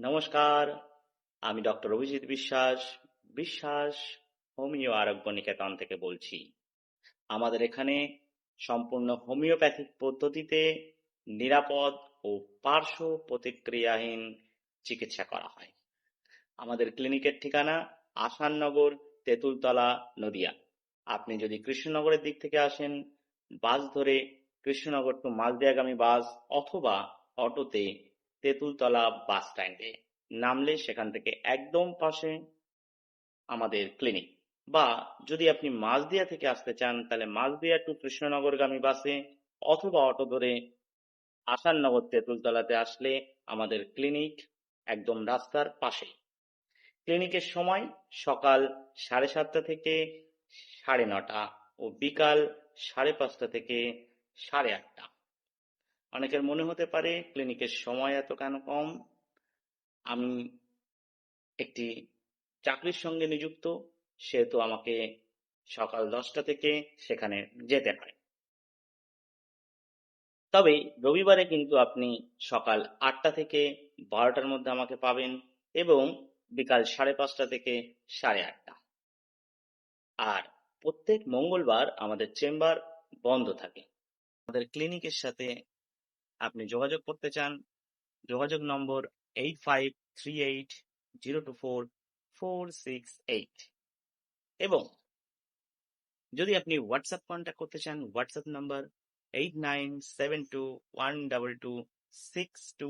নমস্কার, আমি ডক্টর অভিজিৎ বিশ্বাস বিশ্বাস হোমিও আরোগ্য নিকেতন থেকে বলছি। আমাদের এখানে সম্পূর্ণ হোমিওপ্যাথিক পদ্ধতিতে নিরাপদ ও পার্শ্ব প্রতিক্রিয়াহীন চিকিৎসা করা হয়। আমাদের ক্লিনিকের ঠিকানা আসাননগর, তেঁতুলতলা, নদিয়া। আপনি যদি কৃষ্ণনগরের দিক থেকে আসেন, বাস ধরে কৃষ্ণনগর টু মালদিয়াগামী বাস অথবা অটোতে তেঁতুলতলা বাস স্ট্যান্ডে নামলে সেখান থেকে একদম পাশে আমাদের ক্লিনিক বা যদি আপনি মাঝদিয়া থেকে আসতে চান, তাহলে মাঝদিয়া টু কৃষ্ণনগরগামী বাসে অথবা অটো ধরে আসাননগর তেঁতুলতলাতে আসলে আমাদের ক্লিনিক একদম রাস্তার পাশে। ক্লিনিকের সময় সকাল সাড়ে সাতটা থেকে সাড়ে নটা ও বিকাল সাড়ে পাঁচটা থেকে সাড়ে আটটা। অনেকের মনে হতে পারে ক্লিনিকের সময় এত কেন কম? আমি একটি চাকরির সঙ্গে নিযুক্ত, সেহেতু আমাকে সকাল দশটা থেকে সেখানে যেতে হয়। তবে রবিবারে কিন্তু আপনি সকাল আটটা থেকে বারোটার মধ্যে আমাকে পাবেন এবং বিকাল সাড়ে পাঁচটা থেকে সাড়ে আটটা। আর প্রত্যেক মঙ্গলবার আমাদের চেম্বার বন্ধ থাকে। আমাদের ক্লিনিকের সাথে আপনি যোগাযোগ করতে চান যোগাযোগ number eight five three eight zero two four four six eight এবং যদি আপনি হোয়াটসঅ্যাপ কন্ট্যাক্ট করতে চান WhatsApp number eight nine seven two one double two six two